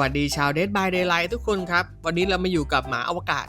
วัสดีชาว Dead by Daylight ทุกคนครับ วันนี้เรามาอยู่กับหมาอวกาศ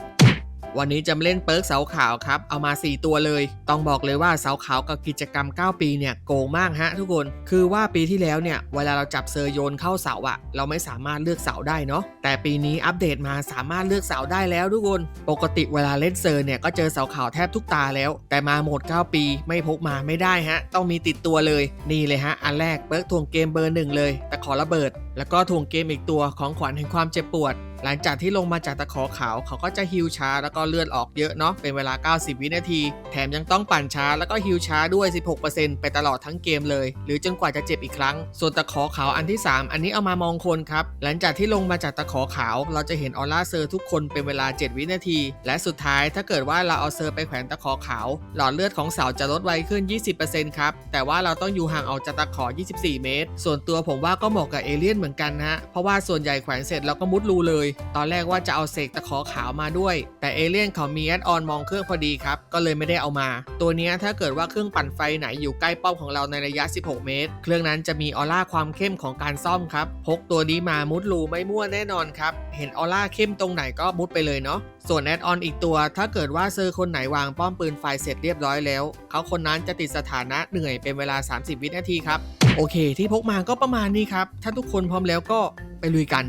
วันนี้จะมาเล่นเปิร์กเสาขาวครับ เอามา 4 ตัวเลย ต้องบอกเลยว่าเสาขาวกับกิจกรรม 9 ปีเนี่ยโกงมากฮะทุกคน คือว่าปีที่แล้วเนี่ยเวลาเราจับเซอร์โยนเข้าเสาอะเราไม่สามารถเลือกเสาได้เนาะ แต่ปีนี้อัปเดตมาสามารถเลือกเสาได้แล้วทุกคน ปกติเวลาเล่นเซอร์เนี่ยก็เจอเสาขาวแทบทุกตาแล้ว แต่มาโหมด 9 ปีไม่พกมาไม่ได้ฮะ ต้องมีติดตัวเลย นี่เลยฮะ อันแรกเปิร์กทวงเกมเบอร์หนึ่งเลย แตะขอระเบิด แล้วก็ทวงเกมอีกตัวของขวัญแห่งความเจ็บปวด หลังจากที่ลงมาจากตะขอขาวเขาก็จะฮิวช้าแล้วก็เลือดออกเยอะเนาะเป็นเวลา 90 วินาที แถมยังต้องปั่นช้าแล้วก็ฮิวช้าด้วย 16%ไปตลอดทั้งเกมเลย หรือจนกว่าจะเจ็บอีกครั้ง ส่วนตะขอขาวอันที่ 3 อันนี้เอามามองคนครับ หลังจากที่ลงมาจากตะขอขาว เราจะเห็นออร่าเซอร์ทุกคนเป็นเวลา 7 วินาที และสุดท้ายถ้าเกิดว่าเราเอาเซอร์ไปแขวนตะขอขาว หลอดเลือดของเสาจะลดไวขึ้น 20%ครับแต่ว่าเราต้องอยู่ห่างออกจากตะขอ 24 เมตร ส่วนตัวผมว่าก็เหมาะกับเอเลี่ยนเหมือนกันฮะเพราะว่าส่วนใหญ่แขวนเสร็จเราก็มุดรูเลยตอนแรกว่าจะเอาเสกตะขอขาวมาด้วย แต่เอเลี่ยนเขามีแอดออนมองเครื่องพอดีครับ ก็เลยไม่ได้เอามา ตัวนี้ถ้าเกิดว่าเครื่องปั่นไฟไหนอยู่ใกล้ป้อมของเราในระยะ 16 เมตร เครื่องนั้นจะมีออร่าความเข้มของการซ่อมครับ พกตัวนี้มามุดรูไม่มั่วแน่นอนครับ เห็นออร่าเข้มตรงไหนก็มุดไปเลยเนาะส่วนแอดออนอีกตัว ถ้าเกิดว่าเซอร์คนไหนวางป้อมปืนไฟเสร็จเรียบร้อยแล้ว เขาคนนั้นจะติดสถานะเหนื่อยเป็นเวลา 30 วินาทีครับ โอเค ที่พกมาก็ประมาณนี้ครับ ถ้าทุกคนพร้อมแล้วก็ไปลุยกัน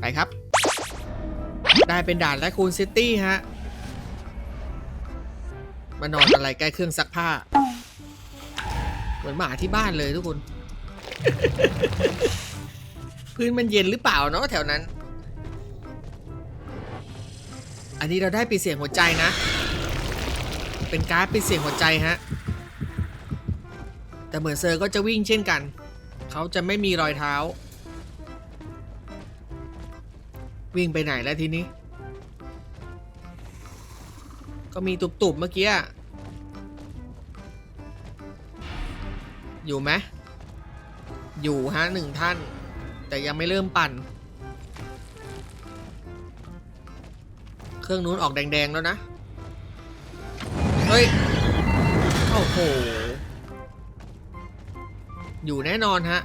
ไปครับ ได้เป็นด่านและคูนซิตี้ฮะ มานอนอะไรใกล้เครื่องซักผ้า เหมือนหมาที่บ้านเลยทุกคน พื้นมันเย็นหรือเปล่าเนาะแถวนั้น อันนี้เราได้ปีเสียงหัวใจนะ เป็นการ์ดปีเสียงหัวใจฮะ แต่เหมือนเซอร์ก็จะวิ่งเช่นกัน เขาจะไม่มีรอยเท้า วิ่งไปไหนแล้วทีนี้ ก็มีตุบๆเมื่อกี้อยู่ไหมอยู่ฮะหนึ่งท่าน แต่ยังไม่เริ่มปั่น เครื่องนู้นออกแดง ๆ แล้วนะ เฮ้ย โอ้โห อยู่แน่นอนฮะ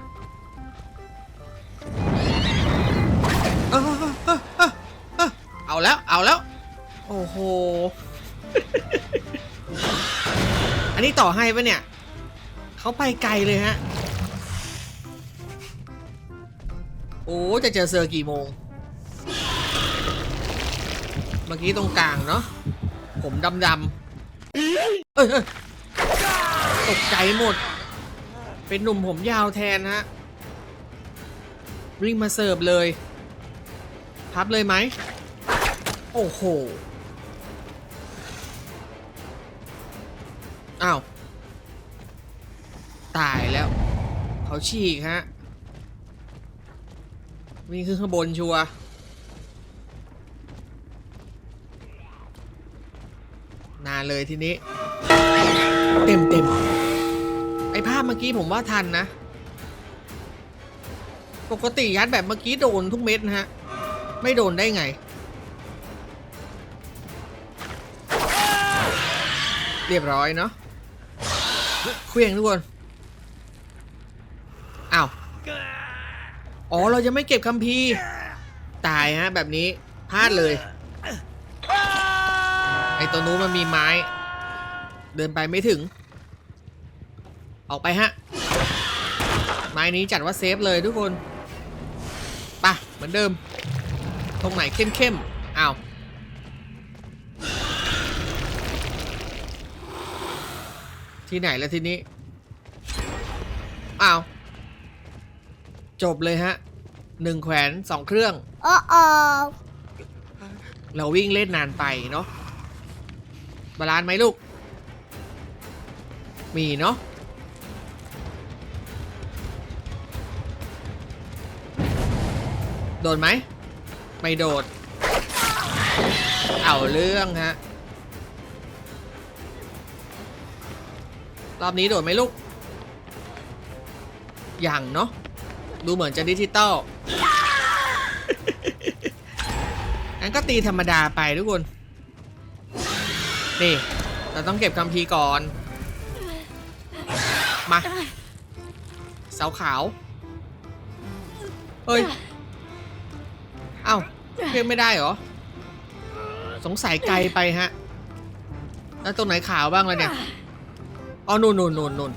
เอาแล้วเอาแล้ว โอ้โห อันนี้ต่อให้ปะเนี่ย เขาไปไกลเลยฮะ โอ้จะเจอเซอร์กี่โมง เมื่อกี้ตรงกลางเนาะ ผมดำดำๆเอ้ยเอ้ยตกใจหมด เป็นหนุ่มผมยาวแทนฮะวิ่งมาเสิร์ฟเลย พับเลยไหม โอ้โห อ้าว ตายแล้ว เขาฉีกฮะ วิ่งขึ้นข้างบนชัวนานเลยทีนี้ เต็มเต็มไอภาพเมื่อกี้ผมว่าทันนะ ปกติยัดแบบเมื่อกี้โดนทุกเม็ดนะฮะ ไม่โดนได้ไง เรียบร้อยเนาะเควียงทุกคนอ้าวอ๋อเรายังไม่เก็บคัมภีร์ตายฮะแบบนี้พลาดเลย ไอตัวนู้นมันมีไม้ เดินไปไม่ถึง ออกไปฮะ ไม้นี้จัดว่าเซฟเลยทุกคนปะเหมือนเดิม ตรงไหนเข้มๆอ้าว ที่ไหนแล้วทีนี้ อ้าว จบเลยฮะหนึ่งแขวนสองเครื่อง โอ้โอเราวิ่งเล่นนานไปเนาะบาลานซ์ไหมลูก มีเนาะโดนไหม ไม่โดด เอาเรื่องฮะ รอบนี้โดดไหมลูก อย่างเนาะ ดูเหมือนจะดิจิตอลงั้นก็ตีธรรมดาไปทุกคน นี่ เราต้องเก็บคัมภีร์ก่อน มา เสาขาว เฮ้ยเครื่องไม่ได้เหรอ สงสัยไกลไปฮะ แล้วตรงไหนขาวบ้างแล้วเนี่ย อ๋อนู่นนู่นนู่นนู่น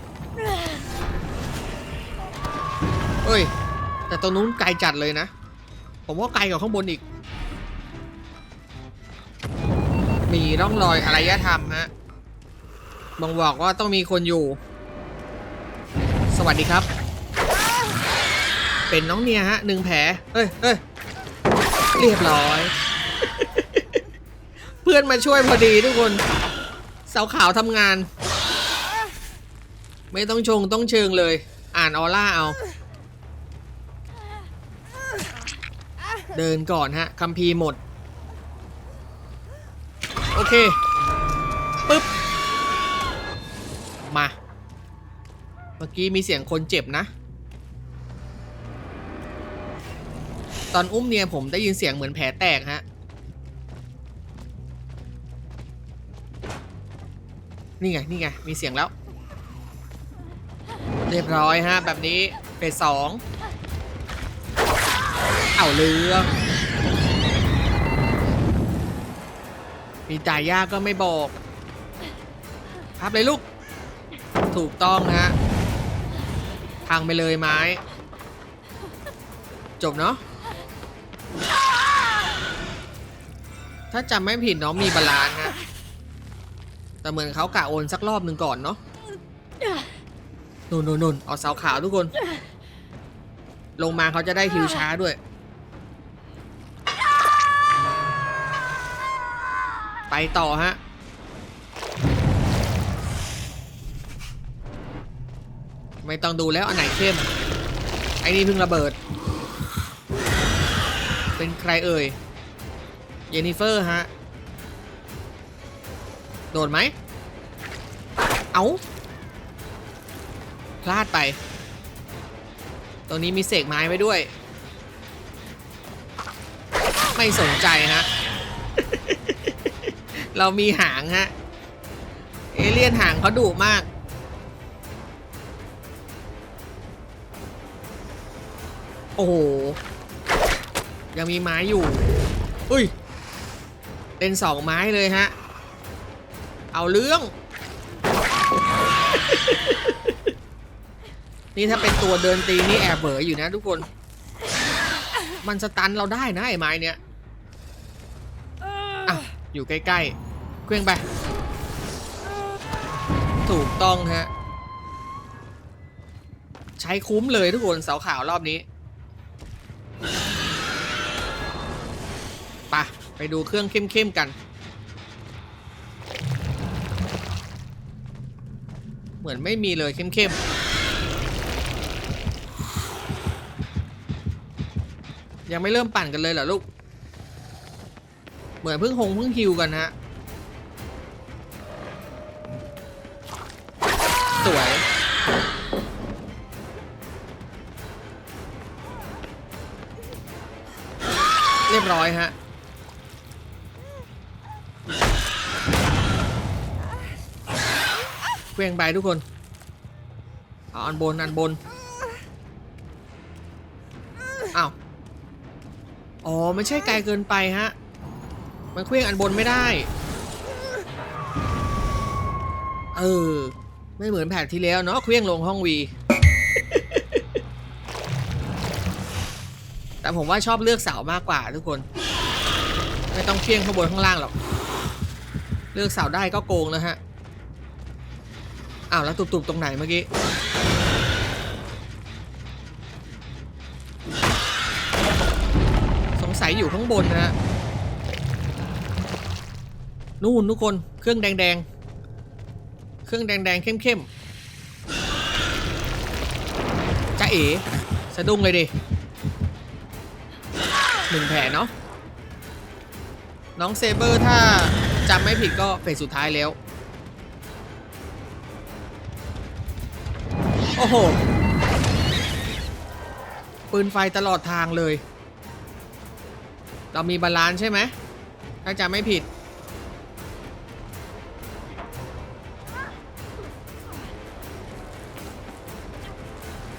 เฮ้ย แต่ตรงนู้นไกลจัดเลยนะ ผมว่าไกลกว่าข้างบนอีก มีร่องรอยอารยธรรมฮะบ่งบอกว่าต้องมีคนอยู่ สวัสดีครับ เป็นน้องเนียฮะหนึ่งแผลเฮ้ยเฮ้ยเรียบร้อย เพื่อนมาช่วยพอดีทุกคนเสาขาวทำงาน ไม่ต้องชงต้องเชิงเลย อ่านออร่าเอา เดินก่อนฮะคัมภีร์หมด โอเคปึ๊บ มา เมื่อกี้มีเสียงคนเจ็บนะ ตอนอุ้มเนียผมได้ยินเสียงเหมือนแผลแตกฮะ นี่ไง นี่ไง มีเสียงแล้ว รียบร้อยฮะ แบบนี้เฟสสองเอาเรือมีจ่ายยากก็ไม่บอกพับเลยลูก ถูกต้องฮะพังไปเลยไม้ จบเนาะถ้าจำไม่ผิดน้องมีบาลานซ์ฮะแต่เหมือนเขากะโอนสักรอบหนึ่งก่อนเนาะ นุ่นนุ่นนุ่นเอาเสาขาวทุกคน ลงมาเขาจะได้ฮิวช้าด้วย ไปต่อฮะ ไม่ต้องดูแล้วอันไหนเข้ม ไอ้นี่เพิ่งระเบิด เป็นใครเอ่ย เยนนิเฟอร์ฮะ โดนไหม เอา พลาดไป ตรงนี้มีเสกไม้ไว้ด้วย ไม่สนใจฮะ เรามีหางฮะ เอเลี่ยนหางเขาดุมาก โอ้โห ยังมีไม้อยู่ อุ้ย เป็นสองไม้เลยฮะ เอาเรื่อง นี่ถ้าเป็นตัวเดินตีนี่แอบเบออยู่นะทุกคน มันสตันเราได้นะไอ้ไม้เนี้ยอะอยู่ใกล้ๆเคลื่องไป ถูกต้องฮะ ใช้คุ้มเลยทุกคนเสาขาวรอบนี้ปะไปดูเครื่องเข้มๆกันเหมือนไม่มีเลยเข้มๆ ยังไม่เริ่มปั่นกันเลยเหรอลูก เหมือนเพิ่งหงเพิ่งฮิวกันฮะ สวย เรียบร้อยฮะเควงไปทุกคนออันบน อันบน อ๋อไม่ใช่ไกลเกินไปฮะ มันเคว้งอันบนไม่ได้ เออ ไม่เหมือนแผนที่แล้วเนาะเคว้งลงห้องวี แต่ผมว่าชอบเลือกเสามากกว่าทุกคน ไม่ต้องเพียงข้างบนข้างล่างหรอก เลือกเสาได้ก็โกงแล้วฮะ อ้าวแล้วตุบๆตรงไหนเมื่อกี้ สัยอยู่ข้างบนนะฮะนู่นทุกคนเครื่องแดงๆ เครื่องแดงๆเข้มๆจ้าเอ๋สะดุ้งเลยดิหนึ่งแผลเนาะน้องเซเบอร์ถ้าจำไม่ผิดก็เฟสสุดท้ายแล้ว โอ้โห ปืนไฟตลอดทางเลย เรามีบาลานซ์ใช่ไหมถ้าจำไม่ผิด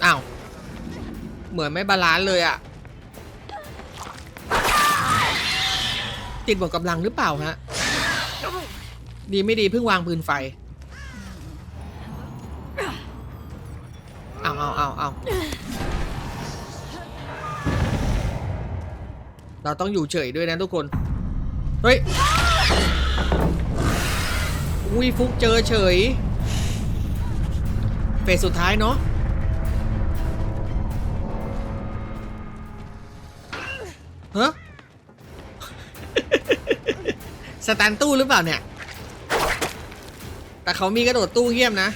อ้าว เหมือนไม่บาลานซ์เลยอะ่ะติดหมดกำลังหรือเปล่าฮะ ดีไม่ดีเพิ่งวางปืนไฟ เราต้องอยู่เฉยด้วยนะทุกคน เฮ้ยอุ้ยฟุกเจอเฉย เฟสสุดท้ายเนาะฮะสแตนตู้หรือเปล่าเนี่ย แต่เขามีกระโดดตู้เยี่ยมนะ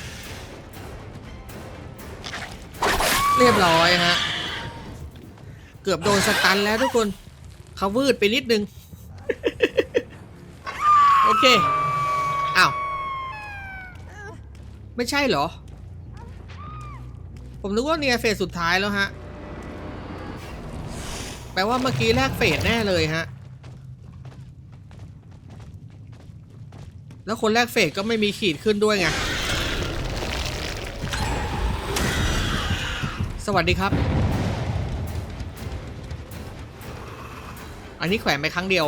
เรียบร้อยฮะ เกือบโดนสตันแล้วทุกคน เขาวืดไปนิดนึง โอเค อ้าว ไม่ใช่เหรอ ผมนึกว่าเนี่ยเฟสสุดท้ายแล้วฮะ แปลว่าเมื่อกี้แรกเฟสแน่เลยฮะ แล้วคนแรกเฟสก็ไม่มีขีดขึ้นด้วยไง สวัสดีครับ อันนี้แขวนไปครั้งเดียว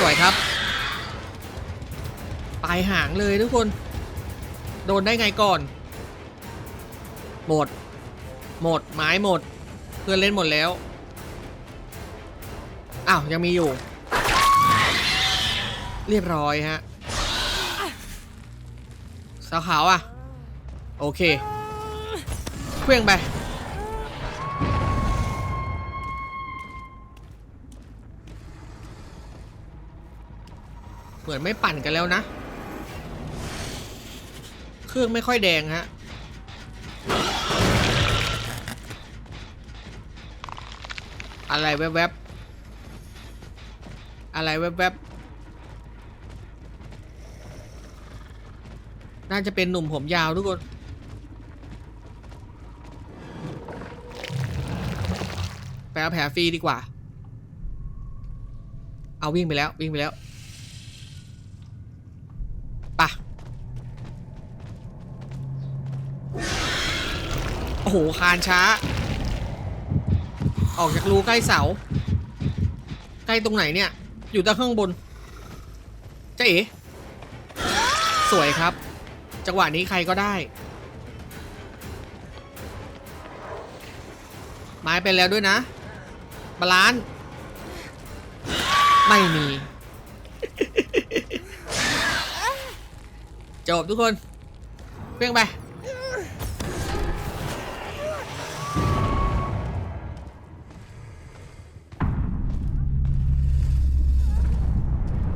สวยครับ ปลายหางเลยทุกคน โดนได้ไงก่อน หมด หมด ไม้หมด เพื่อนเล่นหมดแล้ว อ้าว ยังมีอยู่ เรียบร้อยฮะ สาวขาวอะ โอเคเครื่องไป เหมือนไม่ปั่นกันแล้วนะ เครื่องไม่ค่อยแดงฮะ อะไรแวบๆ อะไรแวบๆ น่าจะเป็นหนุ่มผมยาวทุกคนไปเอาแผลฟรีดีกว่า เอาวิ่งไปแล้ววิ่งไปแล้วปะ โอ้โหคานช้า ออกจากรูใกล้เสา ใกล้ตรงไหนเนี่ย อยู่ด้านข้างบนเจ๊เอ๋สวยครับ จังหวะนี้ใครก็ได้ ไม้ไปแล้วด้วยนะ บาลานไม่มี จบทุกคนเพียงไป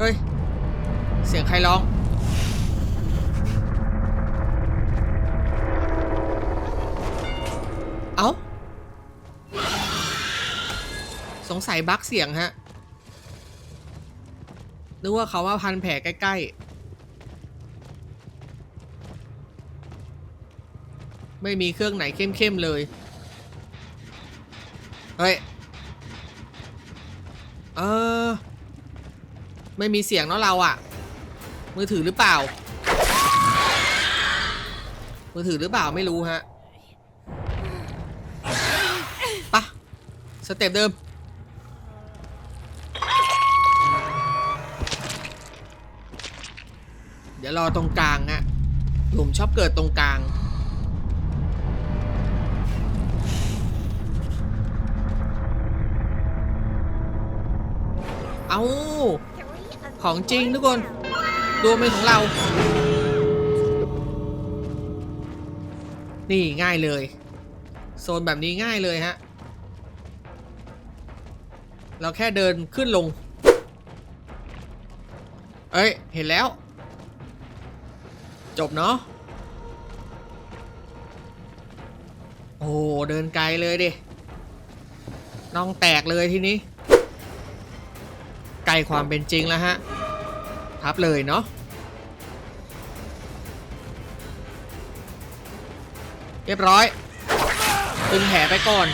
เฮ้ย เสียงใครร้อง เอา้า สงสัยบั๊กเสียงฮะ นึกว่าเขาว่าพันแผลใกล้ ๆ ไม่มีเครื่องไหนเข้ม ๆ เลย เฮ้ย เออ ไม่มีเสียงเนาะเราอะมือถือหรือเปล่า มือถือหรือเปล่าไม่รู้ฮะปะสเต็ปเดิม เดี๋ยวรอตรงกลางฮะหลุมชอบเกิดตรงกลาง เอา ของจริงทุกคนดวงเป็นของเรา นี่ง่ายเลย โซนแบบนี้ง่ายเลยฮะ เราแค่เดินขึ้นลง เอ้ย เห็นแล้ว จบเนาะโอ้เดินไกลเลยดิน้องแตกเลยทีนี้ ล้ความเป็นจริงแล้วฮะ ทับเลยเนาะเรียบร้อยตึงแผลไปก่อน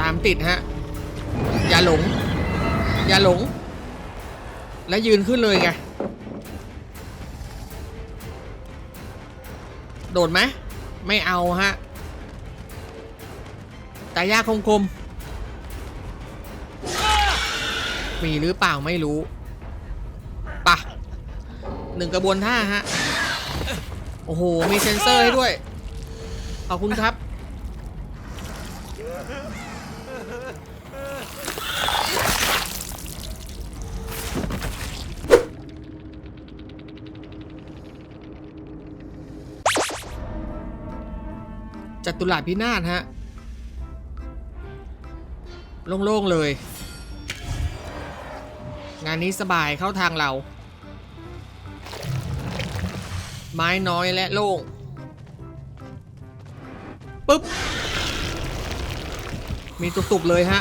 ตามติดฮะ อย่าหลง อย่าหลง แล้วยืนขึ้นเลยไง โดดไหมไม่เอาฮะ ตายาคมคม มีหรือเปล่าไม่รู้ปะหนึ่งกระบวนท่าฮะ โอ้โห มีเซ็นเซอร์ให้ด้วย ขอบคุณครับ จัตุรัสพินาศฮะ โล่งๆเลย งานนี้สบายเข้าทางเรา ไม้น้อยและโล่งปึ๊บ มีตุบๆเลยฮะ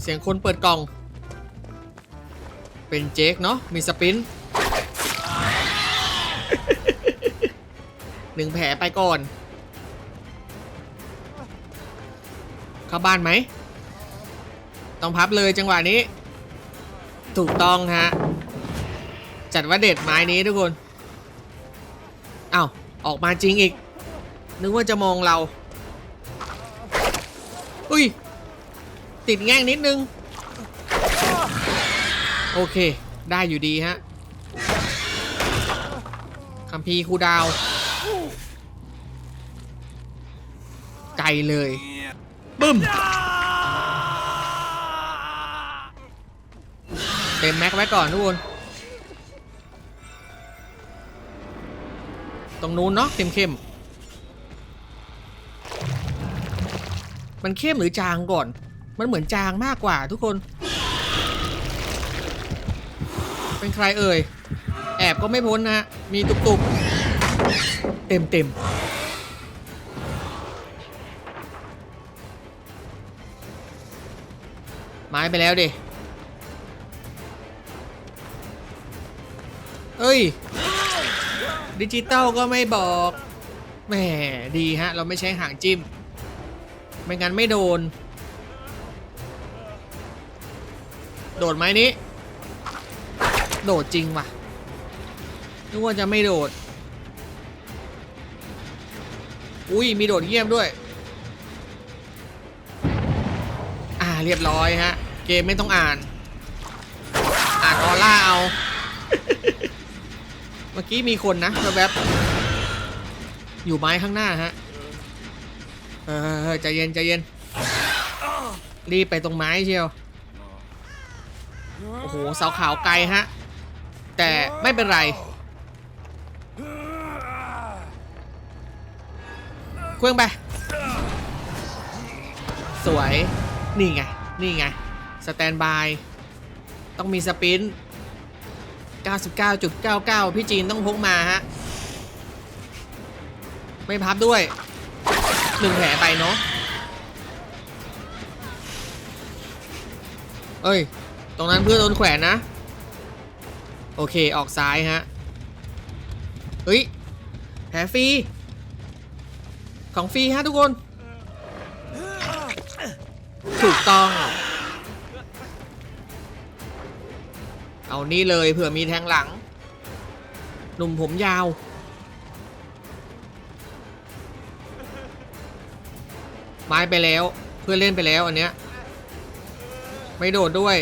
เสียงคนเปิดกล่อง เป็นเจคเนาะมีสปินหนึ่งแผลไปก่อน เข้าบ้านไหม ต้องพับเลยจังหวะนี้ ถูกต้องฮะ จัดว่าเด็ดไม้นี้ทุกคนอ้าวออกมาจริงอีก นึกว่าจะมองเรา อุ้ย ติดแง่งนิดนึง โอเค ได้อยู่ดีฮะคัมพีร์ครูดาว ไกลเลย บึ้ม เต็มแม็กไว้ก่อนทุกคน ตรงนู้นเนาะเข้มเข้มมันเข้มหรือจางก่อน มันเหมือนจางมากกว่าทุกคน เป็นใครเอ่ย แอบก็ไม่พ้นนะฮะ มีตุบตุบๆเต็มเต็มไม้ไปแล้วดิ เอ้ย ดิจิตอลก็ไม่บอกแหมดีฮะ เราไม่ใช้หางจิ้ม ไม่งั้นไม่โดน โดดไหมนี้ โดดจริงว่ะนึกว่าจะไม่โดด อุ้ยมีโดดเยี่ยมด้วย อ่าเรียบร้อยฮะ เกมไม่ต้องอ่าน อ่านออร่าเอา มื่อกี้มีคนนะแวบๆอยู่ไม้ข้างหน้าฮะ เออใจเย็นใจเย็น รีบไปตรงไม้เชียว โอ้โหเสาขาวไกลฮะ แต่ไม่เป็นไรเครื่องไป สวย นี่ไง นี่ไง สแตนบาย ต้องมีสปริน 99.99 พี่จีนต้องพกมาฮะ ไม่พับด้วยหนึ่งแผลไปเนาะเอ้ย ตรงนั้นเพื่อนโดนแขวนนะ โอเค ออกซ้ายฮะ เฮ้ย แผลฟรี ของฟรีฮะทุกคน ถูกต้อง เอานี่เลยเผื่อมีแทงหลัง หนุ่มผมยาว ไม้ไปแล้ว เพื่อนเล่นไปแล้วอันเนี้ย ไม่โดดด้วย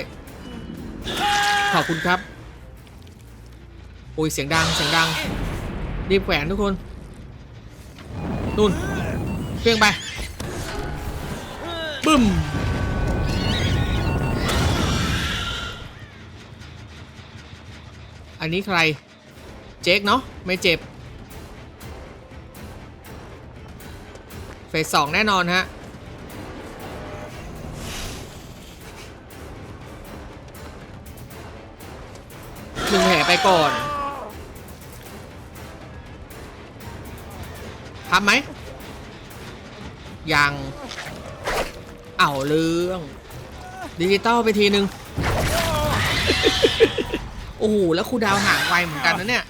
ขอบคุณครับ โอ้ยเสียงดังเสียงดัง รีบแขวนทุกคนนุ่นเพียงไปบึ้ม อันนี้ใคร เจ๊กเนาะไม่เจ็บ เฟสสองแน่นอนฮะ หนึ่งแผลไปก่อนทำไหม ยัง เอาเรื่อง ดิจิตอลไปทีนึง อ้โหแล้วครูดาวห่างไวเหมือนกันนะเนี่ย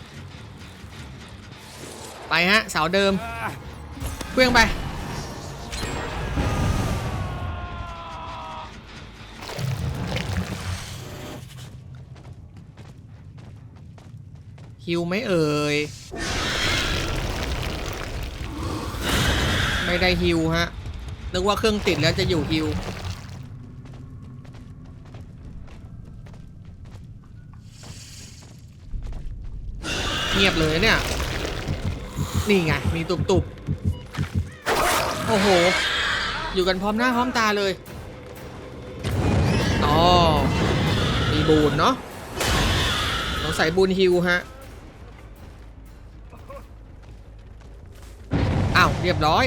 ไปฮะเสาเดิมเคลื่องไป ฮิวไหม่เอ่ย ไม่ได้ฮิวฮะ นึกว่าเครื่องติดแล้วจะอยู่ฮิว เงียบเลยเนี่ย นี่ไง มีตุบตุบๆโอ้โห อยู่กันพร้อมหน้าพร้อมตาเลย อ๋อ มีบูนเนาะสงสัยบูนฮิวฮะ อ้าว เรียบร้อย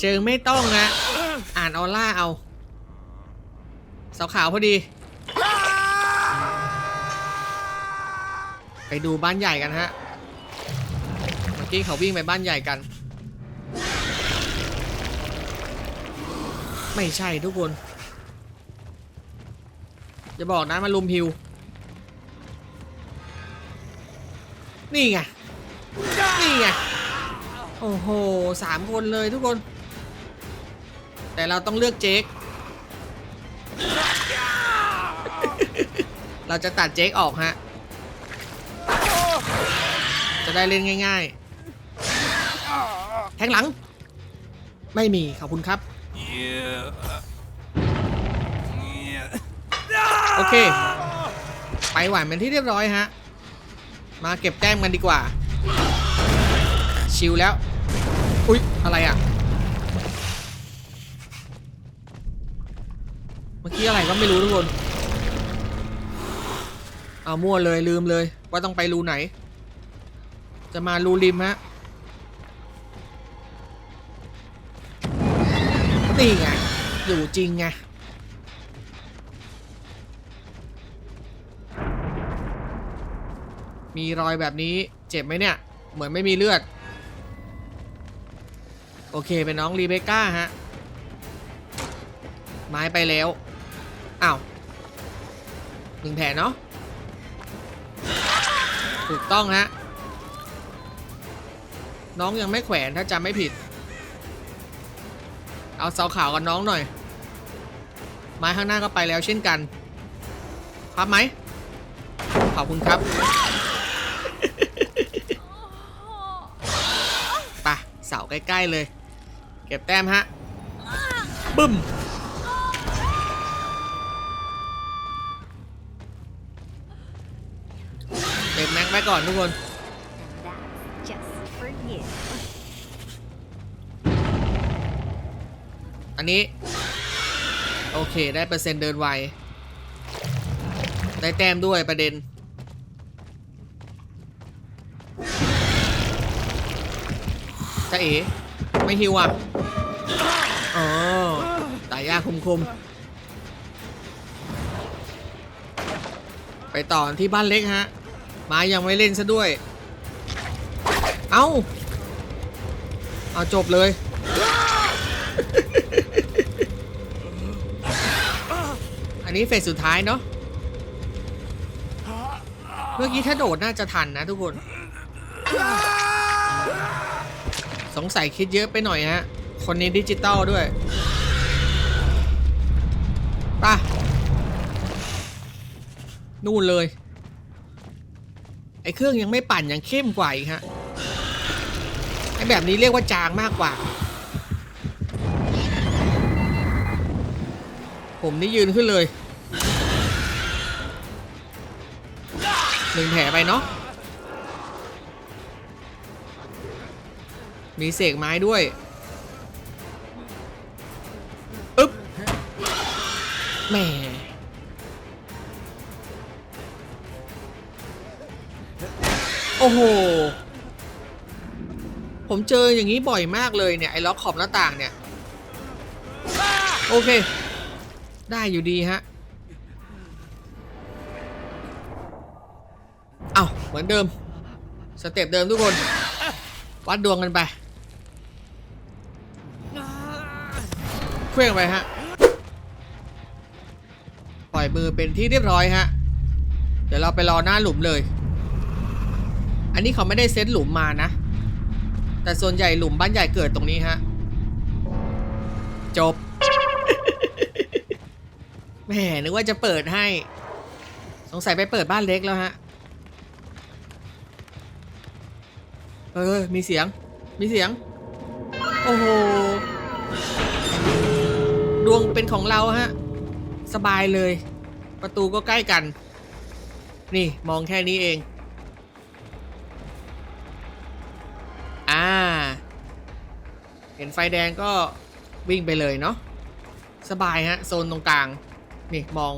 เชิงไม่ต้องนะ อ่านออร่าเอาสาวขาวพอดี ไปดูบ้านใหญ่กันฮะ เมื่อกี้เขาวิ่งไปบ้านใหญ่กัน ไม่ใช่ทุกคน จะบอกนะมาลุมพิว นี่ไง นี่ไง โอ้โหสามคนเลยทุกคน แต่เราต้องเลือกเจคเราจะตัดเจคออกฮะ จะได้เล่นง่าย ๆ แทงหลัง ไม่มี ขอบคุณครับ โอเค ไปหวานเป็นที่เรียบร้อยฮะ มาเก็บแต้มกันดีกว่า ชิลแล้ว อุ๊ย อะไรอะ เมื่อกี้อะไรก็ไม่รู้ทุกคน เอามั่วเลยลืมเลยว่าต้องไปรูไหน จะมารูริมฮะนี่ไง อยู่จริงไง มีรอยแบบนี้เจ็บไหมเนี่ย เหมือนไม่มีเลือด โอเค เป็นน้องรีเบคก้าฮะ ไม้ไปแล้ว อ้าวหนึ่งแผลเนาะ ถูกต้องฮะ น้องยังไม่แขวนถ้าจำไม่ผิด เอาเสาขาวกับน้องหน่อย ไม้ข้างหน้าก็ไปแล้วเช่นกันพับไหมขอบคุณครับไปะเสาใกล้ๆเลย เก็บแต้มฮะ บึ้ม เก็บแม็กไว้ก่อนทุกคน นนี้ โอเคได้เปอร์เซ็นต์เดินไว ได้แต้มด้วยประเด็น จะเอ๋ไม่ฮิวอะอ๋อตายยากคุมคุมๆไปต่อที่บ้านเล็กฮะ มายังไม่เล่นซะด้วย เอ้า เอาจบเลย นนี้เฟสสุดท้ายเนาะ เมื่อกี้ถ้าโดดน่าจะทันนะทุกคน สงสัยคิดเยอะไปหน่อยฮะ คนนี้ดิจิตอลด้วยป่ะ นู่นเลย ไอ้เครื่องยังไม่ปั่นยังเข้มกว่าอีกฮะ ไอ้แบบนี้เรียกว่าจางมากกว่าผมนี่ยืนขึ้นเลย หนึ่งแผลไปเนาะมีเสกไม้ด้วยอึ๊บแหมโอ้โห ผมเจออย่างนี้บ่อยมากเลยเนี่ย ไอ้ล็อกขอบหน้าต่างเนี่ย โอเค ได้อยู่ดีฮะ เหมือนเดิม สเต็ปเดิมทุกคน วัดดวงกันไปเคลื่องไปฮะ ปล่อยมือเป็นที่เรียบร้อยฮะ เดี๋ยวเราไปรอหน้าหลุมเลย อันนี้เขาไม่ได้เซตหลุมมานะ แต่ส่วนใหญ่หลุมบ้านใหญ่เกิดตรงนี้ฮะ จบ แหมนึกว่าจะเปิดให้ สงสัยไปเปิดบ้านเล็กแล้วฮะ เออ มีเสียง มีเสียง โอ้โห ดวงเป็นของเราฮะ สบายเลย ประตูก็ใกล้กัน นี่มองแค่นี้เอง อ่า เห็นไฟแดงก็วิ่งไปเลยเนาะ สบายฮะ โซนตรงกลาง นี่มอง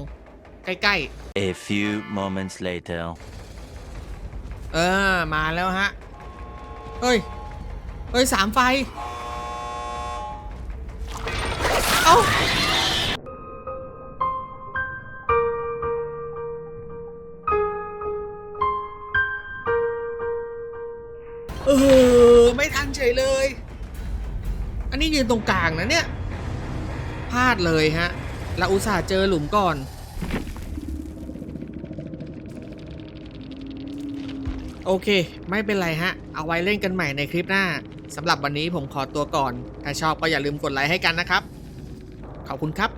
ใกล้ A few moments later. ๆเออ มาแล้วฮะ เฮ้ย เฮ้ยสามไฟ เอ้าเออไม่ทันเฉยเลย อันนี้ยืนตรงกลางนะเนี่ย พลาดเลยฮะเราอุตส่าห์เจอหลุมก่อน โอเค ไม่เป็นไรฮะ เอาไว้เล่นกันใหม่ในคลิปหน้าสำหรับวันนี้ผมขอตัวก่อน ถ้าชอบก็อย่าลืมกดไลค์ให้กันนะครับ ขอบคุณครับ